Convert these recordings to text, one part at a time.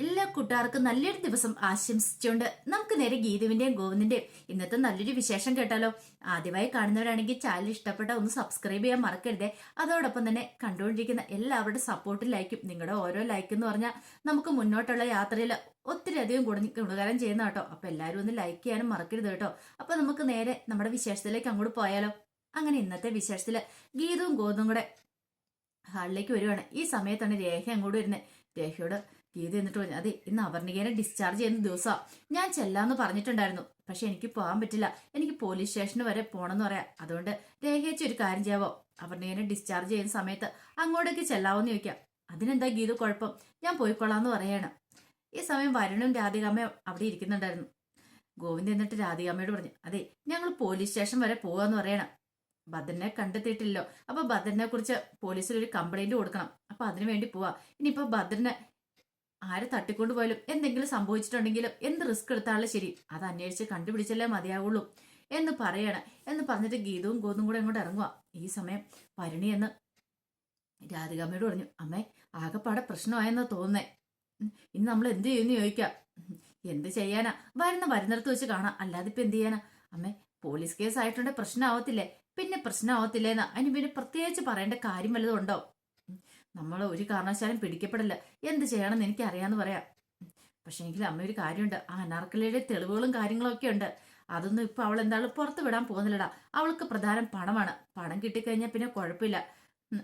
എല്ലാ കൂട്ടുകാർക്കും നല്ലൊരു ദിവസം ആശംസിച്ചുകൊണ്ട് നമുക്ക് നേരെ ഗീതുവിന്റെയും ഗോവിന്ദിന്റെയും. ഇന്നത്തെ നല്ലൊരു വിശേഷം കേട്ടാലോ? ആദ്യമായി കാണുന്നവരാണെങ്കിൽ ചാനൽ ഇഷ്ടപ്പെട്ട ഒന്ന് സബ്സ്ക്രൈബ് ചെയ്യാൻ മറക്കരുത്. അതോടൊപ്പം തന്നെ കണ്ടുകൊണ്ടിരിക്കുന്ന എല്ലാവരുടെ സപ്പോർട്ട് ലൈക്കും നിങ്ങളുടെ ഓരോ ലൈക്ക് എന്ന് പറഞ്ഞാൽ നമുക്ക് മുന്നോട്ടുള്ള യാത്രയിൽ ഒത്തിരി അധികം ഗുണ ഗുണകരം ചെയ്യുന്ന കേട്ടോ. അപ്പൊ എല്ലാവരും ഒന്ന് ലൈക്ക് ചെയ്യാനും മറക്കരുത് കേട്ടോ. അപ്പൊ നമുക്ക് നേരെ നമ്മുടെ വിശേഷത്തിലേക്ക് അങ്ങോട്ട് പോയാലോ? അങ്ങനെ ഇന്നത്തെ വിശേഷത്തിൽ ഗീതവും ഗോതും കൂടെ ഹാളിലേക്ക് വരുവാണ് ഈ സമയത്താണ് രേഖ അങ്ങോട്ട് വരുന്നത്. രേഖയോട് ഗീത എന്നിട്ട് പറഞ്ഞു അതെ ഇന്ന് അവർണികേനെ ഡിസ്ചാർജ് ചെയ്യുന്ന ദിവസമാണ് ഞാൻ ചെല്ലാന്ന് പറഞ്ഞിട്ടുണ്ടായിരുന്നു. പക്ഷെ എനിക്ക് പോകാൻ പറ്റില്ല. എനിക്ക് പോലീസ് സ്റ്റേഷന് വരെ പോണെന്ന് പറയാം. അതുകൊണ്ട് രേഖയച്ച് ഒരു കാര്യം ചെയ്യാവോ? അവർണികേനെ ഡിസ്ചാർജ് ചെയ്യുന്ന സമയത്ത് അങ്ങോട്ടേക്ക് ചെല്ലാവോന്ന് ചോദിക്കാം. അതിനെന്താ ഗീത കുഴപ്പം? ഞാൻ പോയിക്കൊള്ളാന്ന് പറയാണ്. ഈ സമയം വരുണും രാധികാമ്മയും അവിടെ ഇരിക്കുന്നുണ്ടായിരുന്നു. ഗോവിന്ദ് എന്നിട്ട് രാധികാമ്മയോട് പറഞ്ഞു അതെ ഞങ്ങൾ പോലീസ് സ്റ്റേഷൻ വരെ പോവാന്ന് പറയണം. ഭദ്രനെ കണ്ടെത്തിയിട്ടില്ലല്ലോ. അപ്പൊ ഭദ്രനെ കുറിച്ച് പോലീസിൽ ഒരു കംപ്ലൈന്റ് കൊടുക്കണം. അപ്പൊ അതിനു വേണ്ടി പോവാ. ഇനിയിപ്പോ ഭദ്രനെ ആരെ തട്ടിക്കൊണ്ടുപോയാലും എന്തെങ്കിലും സംഭവിച്ചിട്ടുണ്ടെങ്കിലും എന്ത് റിസ്ക് എടുത്താലും ശരി. അത് അന്വേഷിച്ച് കണ്ടുപിടിച്ചല്ലേ മതിയാവുള്ളൂ. എന്ന് പറയണ. എന്ന് പറഞ്ഞിട്ട് ഗീതവും ഗോതും കൂടെ അങ്ങോട്ട് ഇറങ്ങുക ഈ സമയം പരിണി എന്ന് രാധികാമ്മയോട് പറഞ്ഞു അമ്മേ ആകെപ്പാടെ പ്രശ്നമായെന്ന് തോന്നേ ഉം, ഇന്ന് നമ്മൾ എന്ത് ചെയ്യുമെന്ന് ചോദിക്കാം. എന്ത് ചെയ്യാനാ? വരുന്ന വരുന്നിടത്ത് വെച്ച് കാണാം. അല്ലാതെ ഇപ്പൊ എന്ത് ചെയ്യാനാ? അമ്മേ പോലീസ് കേസ് ആയിട്ടുണ്ടെ പ്രശ്നമാവത്തില്ലേ പിന്നെ പ്രശ്നമാവത്തില്ലേന്ന് അതിന് പിന്നെ പ്രത്യേകിച്ച് പറയേണ്ട കാര്യം വല്ലതും ഉണ്ടോ? നമ്മൾ ഒരു കാരണവശാലും പിടിക്കപ്പെടില്ല. എന്ത് ചെയ്യണമെന്ന് എനിക്ക് അറിയാന്ന് പറയാം. പക്ഷേ എങ്കിൽ അമ്മ ഒരു കാര്യമുണ്ട്. ആ അനാർക്കലയുടെ തെളിവുകളും കാര്യങ്ങളും ഒക്കെ ഉണ്ട്. അതൊന്നും ഇപ്പൊ അവൾ എന്തായാലും പുറത്ത് വിടാൻ പോകുന്നില്ലടാ. അവൾക്ക് പ്രധാനം പണമാണ്. പണം കിട്ടിക്കഴിഞ്ഞാൽ പിന്നെ കുഴപ്പമില്ല.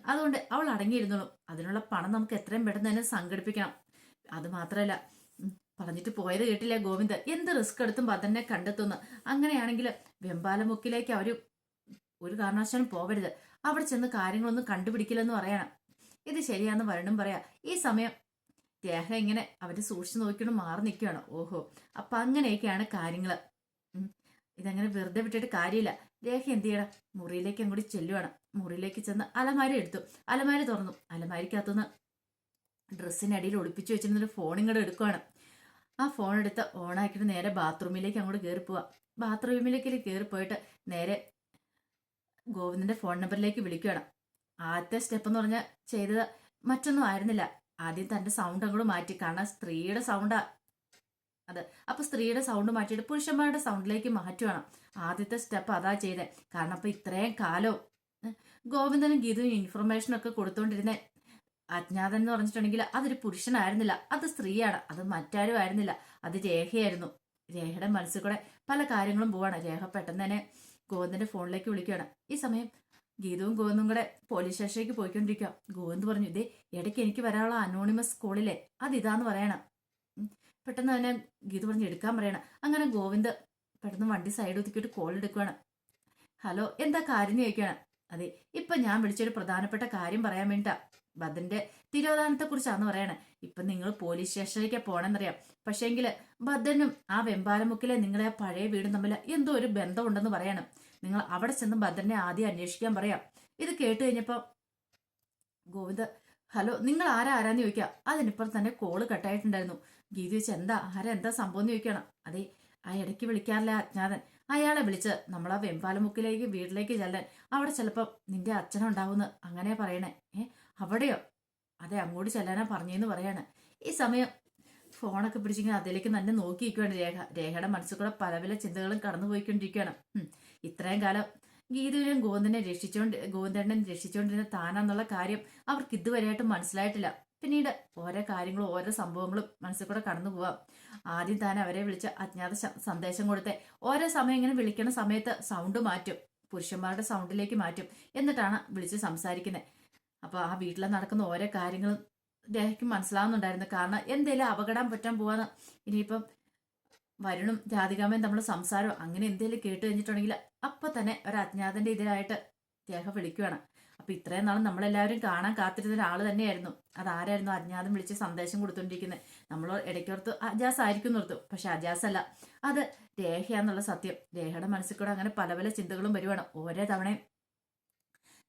അതുകൊണ്ട് അവൾ അടങ്ങിയിരുന്നോളും. അതിനുള്ള പണം നമുക്ക് എത്രയും പെട്ടെന്ന് തന്നെ സംഘടിപ്പിക്കണം. അത് മാത്രമല്ല പറഞ്ഞിട്ട് പോയത് കേട്ടില്ല ഗോവിന്ദ്. എന്ത് റിസ്ക് എടുത്തും ഭദ്രനെ കണ്ടെത്തുന്നു. അങ്ങനെയാണെങ്കിൽ വെമ്പാലമുക്കിലേക്ക് അവർ ഒരു കാരണവശാലും പോവരുത് അവിടെ ചെന്ന് കാര്യങ്ങളൊന്നും കണ്ടുപിടിക്കില്ലെന്ന് പറയണം. ഇത് ശരിയാന്ന് വരണം പറയാ. ഈ സമയം ദേഹം ഇങ്ങനെ അവർ സൂക്ഷിച്ചു നോക്കിയോ മാറി നിൽക്കുകയാണ്. ഓഹോ. അപ്പൊ അങ്ങനെയൊക്കെയാണ് കാര്യങ്ങൾ. ഇതങ്ങനെ വെറുതെ വിട്ടിട്ട് കാര്യമില്ല. രേഖ എന്ത് ചെയ്യണം? മുറിയിലേക്ക് അങ്ങോട്ട് ചെല്ലുവാണ്. മുറിയിലേക്ക് ചെന്ന് അലമാരി എടുത്തു. അലമാരി തുറന്നു. അലമാരിക്കകത്തുനിന്ന് ഡ്രസ്സിനടിയിൽ ഒളിപ്പിച്ചു വെച്ചിരുന്നൊരു ഫോൺ ഇങ്ങോട്ട് എടുക്കുവാണ്. ആ ഫോൺ എടുത്ത് ഓണാക്കിയിട്ട് നേരെ ബാത്റൂമിലേക്ക് അങ്ങോട്ട് കയറി പോവാ ബാത്റൂമിലേക്ക് കയറി പോയിട്ട് നേരെ ഗോവിന്ദന്റെ ഫോൺ നമ്പറിലേക്ക് വിളിക്കുകയാണ് ആദ്യത്തെ സ്റ്റെപ്പ് എന്ന് പറഞ്ഞാൽ ചെയ്തത് മറ്റൊന്നും ആയിരുന്നില്ല. ആദ്യം തന്റെ സൗണ്ട് അങ്ങോട്ട് മാറ്റി. കാരണം സ്ത്രീയുടെ സൗണ്ടാ അത് അപ്പൊ സ്ത്രീയുടെ സൗണ്ട് മാറ്റിയിട്ട് പുരുഷന്മാരുടെ സൗണ്ടിലേക്ക് മാറ്റുവാണ്. ആദ്യത്തെ സ്റ്റെപ്പ് അതാ ചെയ്തേ. കാരണം അപ്പൊ ഇത്രയും കാലവും ഗോവിന്ദനും ഗീതയും ഇൻഫർമേഷൻ ഒക്കെ കൊടുത്തോണ്ടിരുന്ന. അജ്ഞാതൻ എന്ന് പറഞ്ഞിട്ടുണ്ടെങ്കിൽ അതൊരു പുരുഷനായിരുന്നില്ല. അത് സ്ത്രീയാണ്. അത് മറ്റാരും ആയിരുന്നില്ല. അത് രേഖയായിരുന്നു. രേഖയുടെ മനസ്സിൽ കൂടെ പല കാര്യങ്ങളും പോവാണ്. രേഖ പെട്ടെന്ന് തന്നെ ഗോവിന്ദന്റെ ഫോണിലേക്ക് വിളിക്കുകയാണ് ഈ സമയം ഗീതവും ഗോവിന്ദും കൂടെ പോലീസ് സ്റ്റേഷനിലേക്ക് പോയിക്കൊണ്ടിരിക്കുക ഗോവിന്ദ് പറഞ്ഞു ഇതേ ഇടയ്ക്ക് എനിക്ക് വരാനുള്ള അനോണിമസ് കോളിലെ അത് ഇതാന്ന് പറയണം. പെട്ടെന്ന് തന്നെ ഗീത പറഞ്ഞ് എടുക്കാൻ പറയണം. അങ്ങനെ ഗോവിന്ദ് പെട്ടെന്ന് വണ്ടി സൈഡ് ഒതുക്കിയിട്ട് കോൾ എടുക്കുകയാണ് ഹലോ എന്താ കാര്യം? ചോദിക്കുകയാണ് അതെ ഇപ്പൊ ഞാൻ വിളിച്ചൊരു പ്രധാനപ്പെട്ട കാര്യം പറയാൻ വേണ്ടിട്ടാ. ബദന്റെ തിരോധാനത്തെ കുറിച്ചാന്ന് പറയണേ. ഇപ്പൊ നിങ്ങൾ പോലീസ് സ്റ്റേഷനിലേക്ക് പോണെന്നറിയാം. പക്ഷേങ്കിൽ ബദനും ആ വെമ്പാലമുക്കിലെ നിങ്ങളെ പഴയ വീടും തമ്മിൽ എന്തോ ഒരു ബന്ധമുണ്ടെന്ന് പറയണം. നിങ്ങൾ അവിടെ ചെന്ന് ഭദ്രനെ ആദ്യം അന്വേഷിക്കാൻ പറയാം. ഇത് കേട്ട് കഴിഞ്ഞപ്പോൾ ഗോവിന്ദ ഹലോ നിങ്ങൾ ആരാ ആരാന്ന് ചോദിക്കാം? അതിനിപ്പുറം തന്നെ കോൾ കട്ടായിട്ടുണ്ടായിരുന്നു. ഗീത വെച്ച് എന്താ ആരാ എന്താ സംഭവം എന്ന് ചോദിക്കണം. അതെ ആ ഇടയ്ക്ക് വിളിക്കാറില്ല അജ്ഞാതൻ. അയാളെ വിളിച്ച് നമ്മൾ ആ വെമ്പാലമുക്കിലേക്ക് വീട്ടിലേക്ക് ചെല്ലാൻ. അവിടെ ചിലപ്പം നിന്റെ അച്ഛനുണ്ടാവുമെന്ന് അങ്ങനെ പറയണേ. ഏ അവിടെയോ? അതെ അങ്ങോട്ട് ചെല്ലാനാ പറഞ്ഞെന്ന് പറയാണ്. ഈ സമയം ഫോണൊക്കെ പിടിച്ചിങ്ങനെ അതിലേക്ക് തന്നെ നോക്കിയിരിക്കുകയാണ് രേഖ. രേഖയുടെ മനസ്സിൽ കൂടെ പല പല ചിന്തകളും കടന്നു പോയിക്കൊണ്ടിരിക്കുകയാണ് ഉം. ഇത്രയും കാലം ഗീതുവിനെയും ഗോവിന്ദനെ രക്ഷിച്ചോണ്ട് ഗോവിന്ദനെ രക്ഷിച്ചുകൊണ്ടിരുന്ന താനാന്നുള്ള കാര്യം അവർക്ക് ഇതുവരെയായിട്ടും മനസ്സിലായിട്ടില്ല. പിന്നീട് ഓരോ കാര്യങ്ങളും ഓരോ സംഭവങ്ങളും മനസ്സിൽ കൂടെ കടന്നു പോവാം. ആദ്യം താൻ അവരെ വിളിച്ച അജ്ഞാത സന്ദേശം കൊടുത്ത്. ഓരോ സമയം ഇങ്ങനെ വിളിക്കുന്ന സമയത്ത് സൗണ്ട് മാറ്റും. പുരുഷന്മാരുടെ സൗണ്ടിലേക്ക് മാറ്റും. എന്നിട്ടാണ് വിളിച്ച് സംസാരിക്കുന്നത് അപ്പൊ ആ വീട്ടിൽ നടക്കുന്ന ഓരോ കാര്യങ്ങളും രേഖയ്ക്ക് മനസ്സിലാവുന്നുണ്ടായിരുന്നു. കാരണം എന്തേലും അപകടം പറ്റാൻ പോവാന്ന്. ഇനിയിപ്പം വരുണും രാധികാമയും തമ്മിൽ സംസാരം അങ്ങനെ എന്തെങ്കിലും കേട്ട് കഴിഞ്ഞിട്ടുണ്ടെങ്കിൽ അപ്പൊ തന്നെ ഒരു അജ്ഞാതന്റെ ഇതിലായിട്ട് ദേഹം വിളിക്കുവാണ്. അപ്പൊ ഇത്രയും നാളും നമ്മളെല്ലാവരും കാണാൻ കാത്തിരുന്ന ഒരാൾ തന്നെയായിരുന്നു. അതാരായിരുന്നു അജ്ഞാതം വിളിച്ച് സന്ദേശം കൊടുത്തോണ്ടിരിക്കുന്നത് നമ്മൾ ഇടയ്ക്കോർത്ത് അജാസ് ആയിരിക്കും നിർത്തും പക്ഷെ അജാസ് അല്ല അത് രേഖയാന്നുള്ള സത്യം. രേഖയുടെ മനസ്സിൽ കൂടെ അങ്ങനെ പല പല ചിന്തകളും വരുവാണ്. ഓരോ തവണയും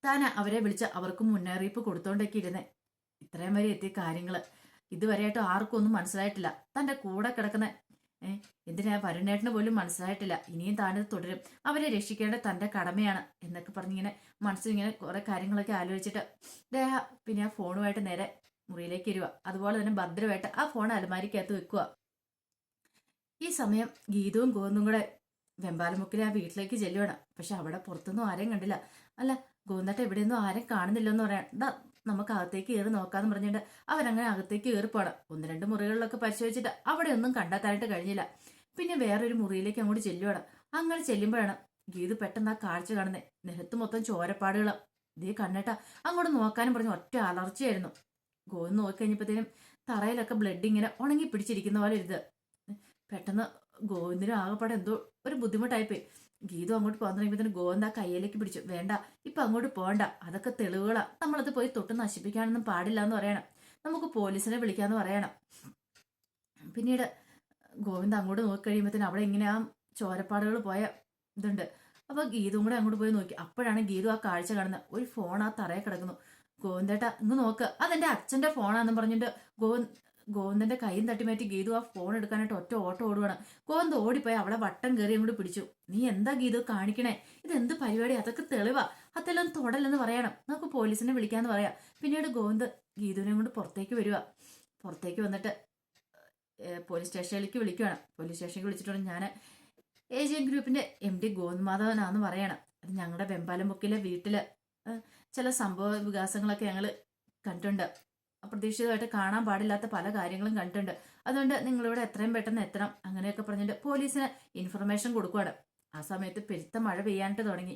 താൻ അവരെ വിളിച്ച് അവർക്ക് മുന്നറിയിപ്പ് കൊടുത്തോണ്ടൊക്കെ ഇരുന്നേ. ഇത്രയും വരെ എത്തിയ കാര്യങ്ങൾ. ഇതുവരെയായിട്ടും ആർക്കും ഒന്നും മനസ്സിലായിട്ടില്ല. തന്റെ കൂടെ കിടക്കുന്ന ഏഹ് എന്തിനാ വരുണേട്ടന് പോലും മനസ്സിലായിട്ടില്ല? ഇനിയും താനത് തുടരും. അവരെ രക്ഷിക്കേണ്ട തന്റെ കടമയാണ് എന്നൊക്കെ പറഞ്ഞിങ്ങനെ മനസ്സിൽ ഇങ്ങനെ കുറെ കാര്യങ്ങളൊക്കെ ആലോചിച്ചിട്ട് ദേഹ പിന്നെ ആ ഫോണുമായിട്ട് നേരെ മുറിയിലേക്ക് ഇരുക അതുപോലെ തന്നെ ഭദ്രമായിട്ട് ആ ഫോൺ അലമാരിക്കകത്ത് വെക്കുക. ഈ സമയം ഗീതവും ഗോവിന്ദും കൂടെ വെമ്പാലമുക്കിലെ ആ വീട്ടിലേക്ക് ചെല്ലുവാണ്. പക്ഷെ അവിടെ പുറത്തൊന്നും ആരെയും കണ്ടില്ല. അല്ല ഗോവിന്ദട്ട എവിടെയൊന്നും കാണുന്നില്ല കാണുന്നില്ലെന്ന് പറയാൻ നമുക്ക് അകത്തേക്ക് കയറി നോക്കാന്ന് പറഞ്ഞിട്ട് അവരങ്ങനെ അകത്തേക്ക് കയറി പോണം. ഒന്ന് രണ്ട് മുറികളിലൊക്കെ പരിശോധിച്ചിട്ട് അവിടെ ഒന്നും കണ്ടെത്താനായിട്ട് കഴിഞ്ഞില്ല. പിന്നെ വേറൊരു മുറിയിലേക്ക് അങ്ങോട്ട് ചെല്ലുവാണ്. അങ്ങനെ ചെല്ലുമ്പോഴാണ് ഗീത് പെട്ടെന്ന് ആ കാഴ്ച കാണുന്നത് നിലത്ത് മൊത്തം ചോരപ്പാടുകളും. ഇതേ കണ്ണേട്ട അങ്ങോട്ട് നോക്കാനും പറഞ്ഞ ഒറ്റ അലർച്ചയായിരുന്നു. ഗോവിന്ദ് നോക്കിക്കഴിഞ്ഞപ്പോഴത്തേനും തറയിലൊക്കെ ബ്ലഡ് ഇങ്ങനെ ഉണങ്ങി പിടിച്ചിരിക്കുന്ന പോലെ ഇരുത് പെട്ടെന്ന് ഗോവിന്ദിനും ആകെപ്പാടെ എന്തോ ഒരു ബുദ്ധിമുട്ടായിപ്പോയി. ഗീതു അങ്ങോട്ട് പോകാൻ തുടങ്ങിയപ്പോൾ ഗോവന്ത കയ്യിലേക്ക് പിടിച്ചു. വേണ്ട ഇപ്പൊ അങ്ങോട്ട് പോകണ്ട. അതൊക്കെ തെളിവുകളാ. നമ്മളത് പോയി തൊട്ട് നശിപ്പിക്കാനൊന്നും പാടില്ല എന്ന് പറയണം. നമുക്ക് പോലീസിനെ വിളിക്കാന്ന് പറയണം. പിന്നീട് ഗോവിന്ദ അങ്ങോട്ട് നോക്കി കഴിയുമ്പോഴത്തേനും അവിടെ ഇങ്ങനെ ആ ചോരപ്പാടുകൾ പോയ ഇതുണ്ട്. അപ്പൊ ഗീതും കൂടെ അങ്ങോട്ട് പോയി നോക്കി. അപ്പോഴാണ് ഗീതു ആ കാഴ്ച കാണുന്നത്. ഒരു ഫോൺ ആ തറയെ കിടക്കുന്നു. ഗോവിന്ദേട്ട ഇങ്ങ് നോക്ക്. അതെന്റെ അച്ഛന്റെ ഫോണാന്ന് പറഞ്ഞിട്ട് ഗോവിന്ദ് ഗോവിന്ദന്റെ കൈയും തട്ടിമാറ്റി ഗീതു ആ ഫോൺ എടുക്കാനായിട്ട് ഒറ്റ ഓട്ടോ ഓടുവാണ്. ഗോവിന്ദ് ഓടിപ്പോയി അവളെ വട്ടം കയറി അങ്ങോട്ട് പിടിച്ചു. നീ എന്താ ഗീതു കാണിക്കണേ? ഇത് എന്ത് പരിപാടി? അതൊക്കെ തെളിവാ. അതെല്ലാം തൊടലെന്ന് പറയണം. നമുക്ക് പോലീസിനെ വിളിക്കാന്ന് പറയാം. പിന്നീട് ഗോവിന്ദ് ഗീതുവിനെ കൊണ്ട് പുറത്തേക്ക് വരിക പുറത്തേക്ക് വന്നിട്ട് പോലീസ് സ്റ്റേഷനിലേക്ക് വിളിക്കുകയാണ് പോലീസ് സ്റ്റേഷനിലേക്ക് വിളിച്ചിട്ടുണ്ട് ഞാൻ ഏഷ്യൻ ഗ്രൂപ്പിന്റെ എം ഡി ഗോവിന്ദ്മാധവനാന്ന് പറയണം. അത് ഞങ്ങളുടെ വെമ്പാലം വീട്ടിലെ വീട്ടിൽ ചില സംഭവ വികാസങ്ങളൊക്കെ ഞങ്ങൾ കണ്ടിട്ടുണ്ട്. അപ്രതീക്ഷിതമായിട്ട് കാണാൻ പാടില്ലാത്ത പല കാര്യങ്ങളും കണ്ടിട്ടുണ്ട്. അതുകൊണ്ട് നിങ്ങളിവിടെ എത്രയും പെട്ടെന്ന് എത്തണം. അങ്ങനെയൊക്കെ പറഞ്ഞിട്ട് പോലീസിന് ഇൻഫർമേഷൻ കൊടുക്കുകയാണ് ആ സമയത്ത് പെരുത്ത മഴ പെയ്യാനായിട്ട് തുടങ്ങി.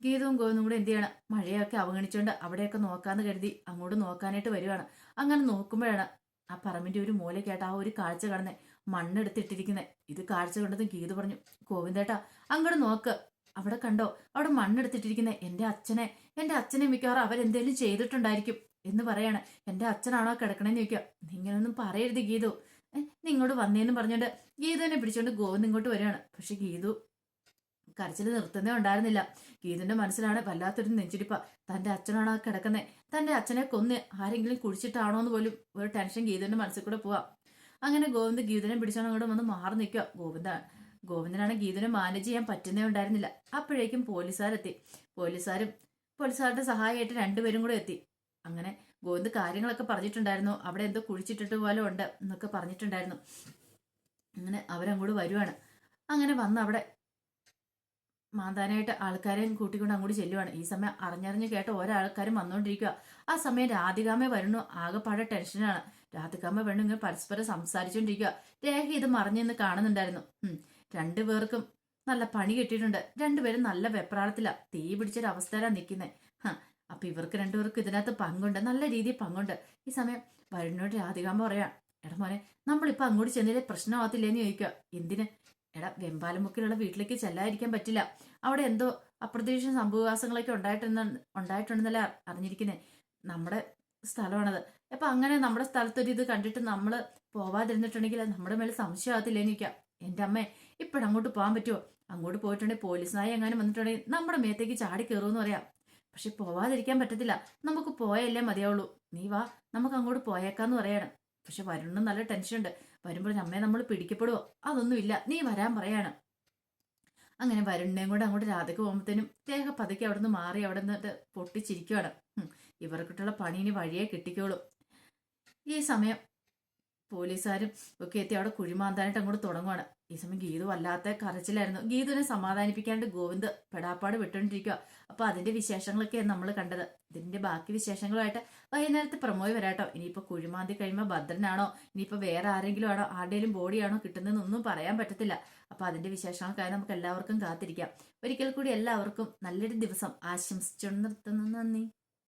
ഗീതവും ഗോവിന്ദും കൂടെ എന്ത് ചെയ്യണം? മഴയൊക്കെ അവഗണിച്ചുകൊണ്ട് അവിടെയൊക്കെ നോക്കാന്ന് കരുതി അങ്ങോട്ട് നോക്കാനായിട്ട് വരുവാണ്. അങ്ങനെ നോക്കുമ്പോഴാണ് ആ പറമ്പിന്റെ ഒരു മൂലക്കായിട്ട് ആ ഒരു കാഴ്ച കാണുന്നത് മണ്ണെടുത്തിട്ടിരിക്കുന്നത് ഇത് കാഴ്ച കണ്ടത് ഗീത പറഞ്ഞു ഗോവിന്ദേട്ടാ അങ്ങോട്ട് നോക്ക്. അവിടെ കണ്ടോ? അവിടെ മണ്ണെടുത്തിട്ടിരിക്കുന്നത് എന്റെ അച്ഛനെ എന്റെ അച്ഛനെ മിക്കവാറും അവരെന്തേലും ചെയ്തിട്ടുണ്ടായിരിക്കും. എന്ന് പറയാണ്. എന്റെ അച്ഛനാണോ കിടക്കണേന്ന് ചോദിക്കുക. "നീ ഇങ്ങനെയൊന്നും പറയരുത് ഗീതു. നിങ്ങോട്ട് വന്നേന്ന് പറഞ്ഞോണ്ട് ഗീതുവിനെ പിടിച്ചോണ്ട് ഗോവിന്ദ് ഇങ്ങോട്ട് വരികയാണ്. പക്ഷെ ഗീതു കരച്ചിൽ നിർത്തുന്നേ ഉണ്ടായിരുന്നില്ല. ഗീതുവിന്റെ മനസ്സിലാണ് വല്ലാത്തൊരു നെഞ്ചിടിപ്പ. തന്റെ അച്ഛനാണ് ആ കിടക്കുന്നത് തന്റെ അച്ഛനെ കൊന്ന് ആരെങ്കിലും കുഴിച്ചിട്ടാണോ എന്ന് പോലും ഒരു ടെൻഷൻ ഗീതുവിന്റെ മനസ്സിൽ കൂടെ പോവാം. അങ്ങനെ ഗോവിന്ദ് ഗീതുവിനെ പിടിച്ചോണ്ട് അങ്ങോട്ട് വന്ന് മാറി നിൽക്കുക. ഗോവിന്ദ ഗോവിന്ദനാണ് ഗീതുവിനെ മാനേജ് ചെയ്യാൻ പറ്റുന്നേ ഉണ്ടായിരുന്നില്ല. അപ്പോഴേക്കും പോലീസുകാരെത്തി. പോലീസുകാരും പോലീസുകാരുടെ സഹായമായിട്ട് രണ്ടുപേരും കൂടെ എത്തി. അങ്ങനെ ഗോവിന്ദ് കാര്യങ്ങളൊക്കെ പറഞ്ഞിട്ടുണ്ടായിരുന്നു. അവിടെ എന്തോ കുഴിച്ചിട്ടിട്ട് പോലും ഉണ്ട് എന്നൊക്കെ പറഞ്ഞിട്ടുണ്ടായിരുന്നു. അങ്ങനെ അവരങ്ങോട്ട് വരുവാണ്. അങ്ങനെ വന്ന് അവിടെ മാന്താനായിട്ട് ആൾക്കാരെയും കൂട്ടിക്കൊണ്ട് അങ്ങോട്ട് ചെല്ലുവാണ്. ഈ സമയം അറിഞ്ഞറിഞ്ഞ് കേട്ട ഓരോ ആൾക്കാരും വന്നുകൊണ്ടിരിക്കുക ആ സമയം രാധികാമ്മ വരണു ആകെപ്പാടെ ടെൻഷനാണ് രാധികാമ വേണം ഇങ്ങനെ പരസ്പരം സംസാരിച്ചുകൊണ്ടിരിക്കുക രേഖ ഇത് മറിഞ്ഞെന്ന് കാണുന്നുണ്ടായിരുന്നു. രണ്ടു പേർക്കും നല്ല പണി കിട്ടിയിട്ടുണ്ട്. രണ്ടുപേരും നല്ല വെപ്രാളത്തിലാ. തീ പിടിച്ചൊരവസ്ഥയിലാണ് നിൽക്കുന്നത് അപ്പൊ ഇവർക്ക് രണ്ടുപേർക്കും ഇതിനകത്ത് പങ്കുണ്ട്. നല്ല രീതിയിൽ പങ്കുണ്ട്. ഈ സമയം വരുന്നോട് രാധികാമ്പ പറയാം എടാ മോനെ നമ്മളിപ്പോ അങ്ങോട്ട് ചെന്നില്ലേ? പ്രശ്നമാകത്തില്ലേന്ന് ചോദിക്കുക എന്തിന്? എടാ വെമ്പാലമുക്കിലുള്ള വീട്ടിലേക്ക് ചെല്ലാതിരിക്കാൻ പറ്റില്ല. അവിടെ എന്തോ അപ്രതീക്ഷിത സംഭവവാസങ്ങളൊക്കെ ഉണ്ടായിട്ടുണ്ട് ഉണ്ടായിട്ടുണ്ടെന്നല്ല അറിഞ്ഞിരിക്കുന്നത് നമ്മുടെ സ്ഥലമാണത്. അപ്പൊ അങ്ങനെ നമ്മുടെ സ്ഥലത്തൊരു ഇത് കണ്ടിട്ട് നമ്മൾ പോവാതിരുന്നിട്ടുണ്ടെങ്കിൽ നമ്മുടെ മേലെ സംശയമാകത്തില്ലേന്ന് ചോദിക്കാം എന്റെ അമ്മേ ഇപ്പോഴങ്ങോട്ട് പോകാൻ പറ്റുമോ അങ്ങോട്ട് പോയിട്ടുണ്ടെങ്കിൽ പോലീസ് നായ എങ്ങാനും വന്നിട്ടുണ്ടെങ്കിൽ നമ്മുടെ മേത്തേക്ക് ചാടി കയറുമെന്ന് പറയാം. പക്ഷെ പോവാതിരിക്കാൻ പറ്റത്തില്ല. നമുക്ക് പോയല്ലേ മതിയാവുള്ളൂ. നീ വാ നമുക്ക് അങ്ങോട്ട് പോയേക്കാന്ന് പറയണം. പക്ഷെ വരുണ്ണും നല്ല ടെൻഷൻ ഉണ്ട് വരുമ്പോൾ നമ്മെ നമ്മൾ പിടിക്കപ്പെടുവോ? അതൊന്നുമില്ല. നീ വരാൻ പറയാണ്. അങ്ങനെ വരുണിനെയും കൂടെ അങ്ങോട്ട് രാധയ്ക്ക് പോകുമ്പോഴത്തേനും രേഖ പതുക്കെ അവിടെ നിന്ന് മാറി അവിടെ നിന്നിട്ട് പൊട്ടിച്ചിരിക്കുവാണ്. ഇവർക്കിട്ടുള്ള പണി ഇനി വഴിയെ കിട്ടിക്കോളും. ഈ സമയം പോലീസുകാരും ഒക്കെ എത്തി അവിടെ കുഴിമാന്താനായിട്ട് അങ്ങോട്ട് തുടങ്ങുവാണ്. ഈ സമയം ഗീതു വല്ലാത്ത കരച്ചിലായിരുന്നു. ഗീതുവിനെ സമാധാനിപ്പിക്കാണ്ട് ഗോവിന്ദ് പെടാപ്പാട് വിട്ടുകൊണ്ടിരിക്കുക അപ്പൊ അതിന്റെ വിശേഷങ്ങളൊക്കെയാണ് നമ്മൾ കണ്ടത്. ഇതിന്റെ ബാക്കി വിശേഷങ്ങളുമായിട്ട് വൈകുന്നേരത്തെ പ്രമോയ് വരാട്ടോ. ഇനിയിപ്പോ കുഴിമാന്തി കഴിയുമ്പോൾ ഭദ്രനാണോ? ഇനിയിപ്പോ വേറെ ആരെങ്കിലും ആണോ? ആരുടെയും ബോഡിയാണോ കിട്ടുന്നതെന്നൊന്നും പറയാൻ പറ്റത്തില്ല. അപ്പൊ അതിന്റെ വിശേഷങ്ങൾക്കായി നമുക്ക് എല്ലാവർക്കും കാത്തിരിക്കാം. ഒരിക്കൽ കൂടി എല്ലാവർക്കും നല്ലൊരു ദിവസം. ആശംസിച്ചു നിർത്തുന്നു. നന്ദി.